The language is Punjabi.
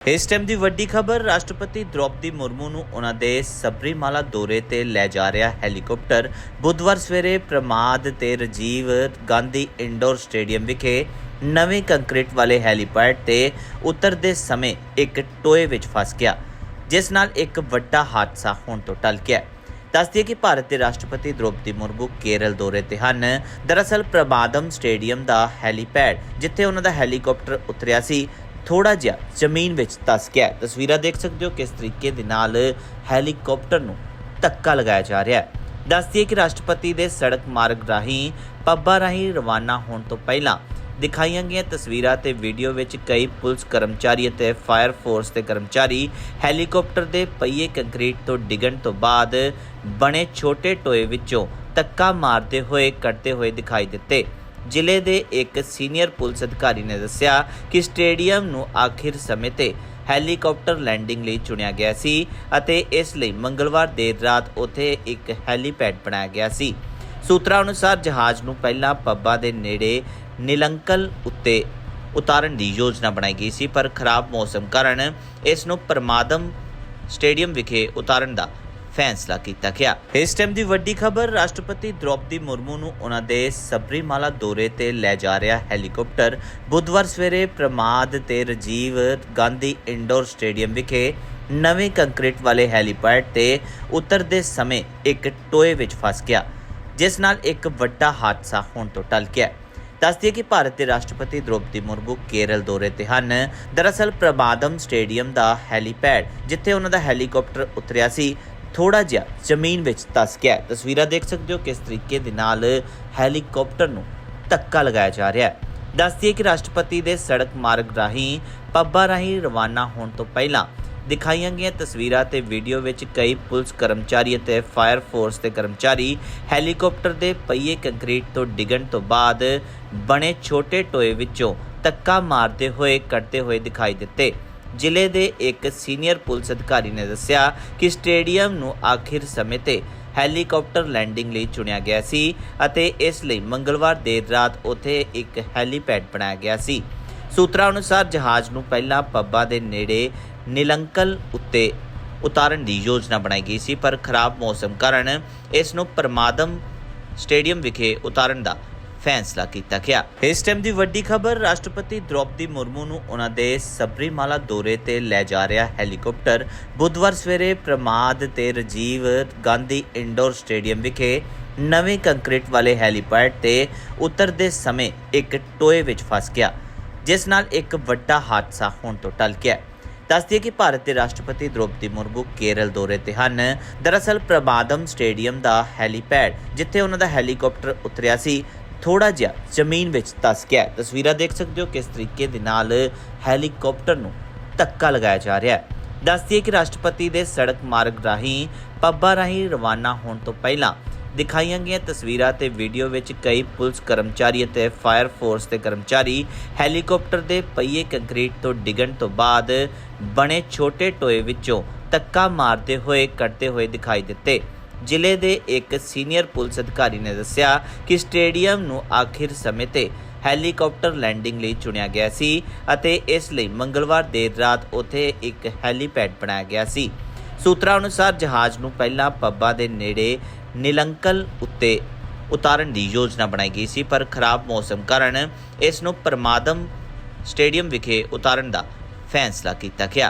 ਇਸ ਟਾਈਮ ਦੀ ਵੱਡੀ ਖਬਰ, ਰਾਸ਼ਟਰਪਤੀ ਦ੍ਰੋਪਦੀ ਮੁਰਮੂ ਨੂੰ ਉਹਨਾਂ ਦੇ ਸਬਰੀਮਾਲਾ ਦੌਰੇ ਤੇ ਲੈ ਜਾ ਰਿਹਾ ਹੈਲੀਕਾਪਟਰ। ਬੁੱਧਵਾਰ ਸਵੇਰੇ ਪ੍ਰਮਾਦ ਤੇ ਰਜੀਵ ਗਾਂਧੀ ਇੰਡੋਰ ਸਟੇਡੀਅਮ ਵਿਖੇ ਨਵੇਂ ਕੰਕਰੀਟ ਵਾਲੇ ਹੈਲੀਪੈਡ ਤੇ ਉਤਰਦੇ ਸਮੇਂ ਇੱਕ ਟੋਏ ਵਿੱਚ ਫਸ ਗਿਆ, ਜਿਸ ਨਾਲ ਇੱਕ ਵੱਡਾ ਹਾਦਸਾ ਹੋਣ ਤੋਂ ਟਲ ਗਿਆ। ਦੱਸਦੀ ਹੈ ਕਿ ਭਾਰਤ ਦੇ ਰਾਸ਼ਟਰਪਤੀ ਦ੍ਰੋਪਦੀ ਮੁਰਮੂ ਕੇਰਲ ਦੌਰੇ ਤੇ ਹਨ। ਦਰਅਸਲ ਪ੍ਰਮਾਦਮ ਸਟੇਡੀਅਮ ਦਾ ਹੈਲੀਪੈਡ ਜਿੱਥੇ ਉਹਨਾਂ ਦਾ ਹੈਲੀਕਾਪਟਰ ਉਤਰਿਆ ਸੀ ਥੋੜਾ ਜਿਹਾ ਜ਼ਮੀਨ ਵਿੱਚ ਧਸ ਗਿਆ ਤਸਵੀਰਾਂ ਦੇਖ ਸਕਦੇ ਹੋ ਕਿਸ ਤਰੀਕੇ ਦੇ ਨਾਲ ਹੈਲੀਕਾਪਟਰ ਨੂੰ ਧੱਕਾ ਲਗਾਇਆ ਜਾ ਰਿਹਾ ਹੈ। ਦੱਸਦੀ ਹੈ ਕਿ ਰਾਸ਼ਟਰਪਤੀ ਦੇ ਸੜਕ ਮਾਰਗ ਰਾਹੀਂ, ਪੱਬਾਂ ਰਾਹੀਂ ਰਵਾਨਾ ਹੋਣ ਤੋਂ ਪਹਿਲਾਂ ਦਿਖਾਈਆਂ ਗਈਆਂ ਤਸਵੀਰਾਂ ਤੇ ਵੀਡੀਓ ਵਿੱਚ ਕਈ ਪੁਲਿਸ ਕਰਮਚਾਰੀ ਅਤੇ ਫਾਇਰ ਫੋਰਸ ਦੇ ਕਰਮਚਾਰੀ ਹੈਲੀਕਾਪਟਰ ਦੇ ਪਹੀਏ ਕੰਕਰੀਟ ਤੋਂ ਡਿੱਗਣ ਤੋਂ ਬਾਅਦ ਬਣੇ ਛੋਟੇ ਟੋਏ ਵਿੱਚੋਂ ਧੱਕਾ ਮਾਰਦੇ ਹੋਏ ਕੱਢਦੇ ਹੋਏ ਦਿਖਾਈ ਦਿੱਤੇ। ਜ਼ਿਲ੍ਹੇ ਦੇ ਇੱਕ ਸੀਨੀਅਰ ਪੁਲਿਸ ਅਧਿਕਾਰੀ ਨੇ ਦੱਸਿਆ ਕਿ ਸਟੇਡੀਅਮ ਨੂੰ ਆਖਿਰ ਸਮੇਂ ਤੇ ਹੈਲੀਕਾਪਟਰ ਲੈਂਡਿੰਗ ਲਈ ਚੁਣਿਆ ਗਿਆ ਸੀ ਅਤੇ ਇਸ ਲਈ ਮੰਗਲਵਾਰ ਦੇਰ ਰਾਤ ਉੱਥੇ ਇੱਕ ਹੈਲੀਪੈਡ ਬਣਾਇਆ ਗਿਆ ਸੀ। ਸੂਤਰਾਂ ਅਨੁਸਾਰ ਜਹਾਜ਼ ਨੂੰ ਪਹਿਲਾਂ ਪੱਬਾ ਦੇ ਨੇੜੇ ਨਿਲੰਕਲ ਉੱਤੇ ਉਤਾਰਨ ਦੀ ਯੋਜਨਾ ਬਣਾਈ ਗਈ ਸੀ, ਪਰ ਖਰਾਬ ਮੌਸਮ ਕਾਰਨ ਇਸ ਨੂੰ ਪਰਮਾਦਮ ਸਟੇਡੀਅਮ ਵਿਖੇ ਉਤਾਰਨ ਦਾ ਫੈਸਲਾ ਕੀਤਾ ਗਿਆ। ਇਸ ਟਾਈਮ ਦੀ ਵੱਡੀ ਖਬਰ, ਰਾਸ਼ਟਰਪਤੀ ਦ੍ਰੋਪਦੀ ਮੁਰਮੂ ਨੂੰ ਉਹਨਾਂ ਦੇ ਸਬਰੀਮਾਲਾ ਦੌਰੇ ਤੇ ਲੈ ਜਾ ਰਿਹਾ ਹੈਲੀਕਾਪਟਰ। ਬੁੱਧਵਾਰ ਸਵੇਰੇ ਪ੍ਰਮਾਦ ਤੇ ਰਜੀਵ ਗਾਂਧੀ ਇੰਡੋਰ ਸਟੇਡੀਅਮ ਵਿਖੇ ਨਵੇਂ ਕੰਕਰੀਟ ਵਾਲੇ ਹੈਲੀਪੈਡ ਤੇ ਉਤਰਦੇ ਸਮੇਂ ਇੱਕ ਟੋਏ ਵਿੱਚ ਫਸ ਗਿਆ, ਜਿਸ ਨਾਲ ਇੱਕ ਵੱਡਾ ਹਾਦਸਾ ਹੋਣ ਤੋਂ ਟਲ ਗਿਆ। ਦੱਸਦੀ ਹੈ ਕਿ ਭਾਰਤ ਦੇ ਰਾਸ਼ਟਰਪਤੀ ਦ੍ਰੋਪਦੀ ਮੁਰਮੂ ਕੇਰਲ ਦੌਰੇ ਤੇ ਹਨ। ਦਰਅਸਲ ਪ੍ਰਮਾਦਮ ਸਟੇਡੀਅਮ ਦਾ ਹੈਲੀਪੈਡ, ਜਿੱਥੇ ਉਹਨਾਂ ਦਾ ਹੈਲੀਕਾਪਟਰ ਉਤਰਿਆ ਸੀ ਥੋੜਾ ਜਿਹਾ ਜ਼ਮੀਨ ਵਿੱਚ ਧਸ ਗਿਆ ਹੈ। ਤਸਵੀਰਾਂ ਦੇਖ ਸਕਦੇ ਹੋ ਕਿਸ ਤਰੀਕੇ ਦੇ ਨਾਲ ਹੈਲੀਕਾਪਟਰ ਨੂੰ ਧੱਕਾ ਲਗਾਇਆ ਜਾ ਰਿਹਾ ਹੈ ਦੱਸਦੀ ਕਿ ਰਾਸ਼ਟਰਪਤੀ ਦੇ ਸੜਕ ਮਾਰਗ ਰਾਹੀਂ, ਪੱਬਾਂ ਰਾਹੀਂ ਰਵਾਨਾ ਹੋਣ ਤੋਂ ਪਹਿਲਾਂ ਦਿਖਾਈਆਂ ਗਈਆਂ ਤਸਵੀਰਾਂ ਤੇ ਵੀਡੀਓ ਵਿੱਚ ਕਈ ਪੁਲਿਸ ਕਰਮਚਾਰੀ ਅਤੇ ਫਾਇਰ ਫੋਰਸ ਦੇ ਕਰਮਚਾਰੀ ਹੈਲੀਕਾਪਟਰ ਦੇ ਪਹੀਏ ਕੰਕਰੀਟ ਤੋਂ ਡਿੱਗਣ ਤੋਂ ਬਾਅਦ ਬਣੇ ਛੋਟੇ ਟੋਏ ਵਿੱਚੋਂ ਧੱਕਾ ਮਾਰਦੇ ਹੋਏ ਕੱਢਦੇ ਹੋਏ ਦਿਖਾਈ ਦਿੱਤੇ ਜ਼ਿਲ੍ਹੇ ਦੇ ਇੱਕ ਸੀਨੀਅਰ ਪੁਲਿਸ ਅਧਿਕਾਰੀ ਨੇ ਦੱਸਿਆ ਕਿ ਸਟੇਡੀਅਮ ਨੂੰ ਆਖਿਰ ਸਮੇਂ ਤੇ ਹੈਲੀਕਾਪਟਰ ਲੈਂਡਿੰਗ ਲਈ ਚੁਣਿਆ ਗਿਆ ਸੀ ਅਤੇ ਇਸ ਲਈ ਮੰਗਲਵਾਰ ਦੇਰ ਰਾਤ ਉੱਥੇ ਇੱਕ ਹੈਲੀਪੈਡ ਬਣਾਇਆ ਗਿਆ ਸੀ। ਸੂਤਰਾਂ ਅਨੁਸਾਰ ਜਹਾਜ਼ ਨੂੰ ਪਹਿਲਾਂ ਪੱਬਾ ਦੇ ਨੇੜੇ ਨਿਲੰਕਲ ਉੱਤੇ ਉਤਾਰਨ ਦੀ ਯੋਜਨਾ ਬਣਾਈ ਗਈ ਸੀ, ਪਰ ਖਰਾਬ ਮੌਸਮ ਕਾਰਨ ਇਸ ਨੂੰ ਪਰਮਾਦਮ ਸਟੇਡੀਅਮ ਵਿਖੇ ਉਤਾਰਨ ਦਾ ਫੈਸਲਾ ਕੀਤਾ ਗਿਆ। ਇਸ ਟਾਈਮ ਦੀ ਵੱਡੀ ਖਬਰ, ਰਾਸ਼ਟਰਪਤੀ ਦ੍ਰੋਪਦੀ ਮੁਰਮੂ ਨੂੰ ਉਹਨਾਂ ਦੇ ਸਬਰੀਮਾਲਾ ਦੌਰੇ ਤੇ ਲੈ ਜਾ ਰਿਹਾ ਹੈਲੀਕਾਪਟਰ। ਬੁੱਧਵਾਰ ਸਵੇਰੇ ਪ੍ਰਮਾਦ ਤੇ ਰਜੀਵ ਗਾਂਧੀ ਇੰਡੋਰ ਸਟੇਡੀਅਮ ਵਿਖੇ ਨਵੇਂ ਕੰਕਰੀਟ ਵਾਲੇ ਹੈਲੀਪੈਡ ਤੇ ਉਤਰਦੇ ਸਮੇਂ ਇੱਕ ਟੋਏ ਵਿੱਚ ਫਸ ਗਿਆ, ਜਿਸ ਨਾਲ ਇੱਕ ਵੱਡਾ ਹਾਦਸਾ ਹੋਣ ਤੋਂ ਟਲ ਗਿਆ। ਦੱਸਦੀ ਹੈ ਕਿ ਭਾਰਤ ਦੇ ਰਾਸ਼ਟਰਪਤੀ ਦ੍ਰੋਪਦੀ ਮੁਰਮੂ ਕੇਰਲ ਦੌਰੇ ਤੇ ਹਨ। ਦਰਅਸਲ ਪ੍ਰਮਾਦਮ ਸਟੇਡੀਅਮ ਦਾ ਹੈਲੀਪੈਡ, ਜਿੱਥੇ ਉਹਨਾਂ ਦਾ ਹੈਲੀਕਾਪਟਰ ਉਤਰਿਆ ਸੀ ਥੋੜਾ ਜਿਹਾ ਜ਼ਮੀਨ ਵਿੱਚ ਧਸ ਗਿਆ ਤਸਵੀਰਾਂ ਦੇਖ ਸਕਦੇ ਹੋ ਕਿਸ ਤਰੀਕੇ ਦੇ ਨਾਲ ਹੈਲੀਕਾਪਟਰ ਨੂੰ ਧੱਕਾ ਲਗਾਇਆ ਜਾ ਰਿਹਾ ਹੈ। ਦੱਸਦੀ ਹੈ ਕਿ ਰਾਸ਼ਟਰਪਤੀ ਦੇ ਸੜਕ ਮਾਰਗ ਰਾਹੀਂ, ਪੱਬਾਂ ਰਾਹੀਂ ਰਵਾਨਾ ਹੋਣ ਤੋਂ ਪਹਿਲਾਂ ਦਿਖਾਈਆਂ ਗਈਆਂ ਤਸਵੀਰਾਂ ਤੇ ਵੀਡੀਓ ਵਿੱਚ ਕਈ ਪੁਲਿਸ ਕਰਮਚਾਰੀ ਅਤੇ ਫਾਇਰ ਫੋਰਸ ਦੇ ਕਰਮਚਾਰੀ ਹੈਲੀਕਾਪਟਰ ਦੇ ਪਹੀਏ ਕੰਕਰੀਟ ਤੋਂ ਡਿੱਗਣ ਤੋਂ ਬਾਅਦ ਬਣੇ ਛੋਟੇ ਟੋਏ ਵਿੱਚੋਂ ਧੱਕਾ ਮਾਰਦੇ ਹੋਏ ਕੱਢਦੇ ਹੋਏ ਦਿਖਾਈ ਦਿੱਤੇ। ਜ਼ਿਲ੍ਹੇ ਦੇ ਇੱਕ ਸੀਨੀਅਰ ਪੁਲਿਸ ਅਧਿਕਾਰੀ ਨੇ ਦੱਸਿਆ ਕਿ ਸਟੇਡੀਅਮ ਨੂੰ ਆਖਿਰ ਸਮੇਂ ਤੇ ਹੈਲੀਕਾਪਟਰ ਲੈਂਡਿੰਗ ਲਈ ਚੁਣਿਆ ਗਿਆ ਸੀ ਅਤੇ ਇਸ ਲਈ ਮੰਗਲਵਾਰ ਦੇਰ ਰਾਤ ਉੱਥੇ ਇੱਕ ਹੈਲੀਪੈਡ ਬਣਾਇਆ ਗਿਆ ਸੀ। ਸੂਤਰਾਂ ਅਨੁਸਾਰ ਜਹਾਜ਼ ਨੂੰ ਪਹਿਲਾਂ ਪੱਬਾਂ ਦੇ ਨੇੜੇ ਨਿਲੰਕਲ ਉੱਤੇ ਉਤਾਰਨ ਦੀ ਯੋਜਨਾ ਬਣਾਈ ਗਈ ਸੀ, ਪਰ ਖਰਾਬ ਮੌਸਮ ਕਾਰਨ ਇਸ ਨੂੰ ਪਰਮਾਦਮ ਸਟੇਡੀਅਮ ਵਿਖੇ ਉਤਾਰਨ ਦਾ ਫੈਸਲਾ ਕੀਤਾ ਗਿਆ।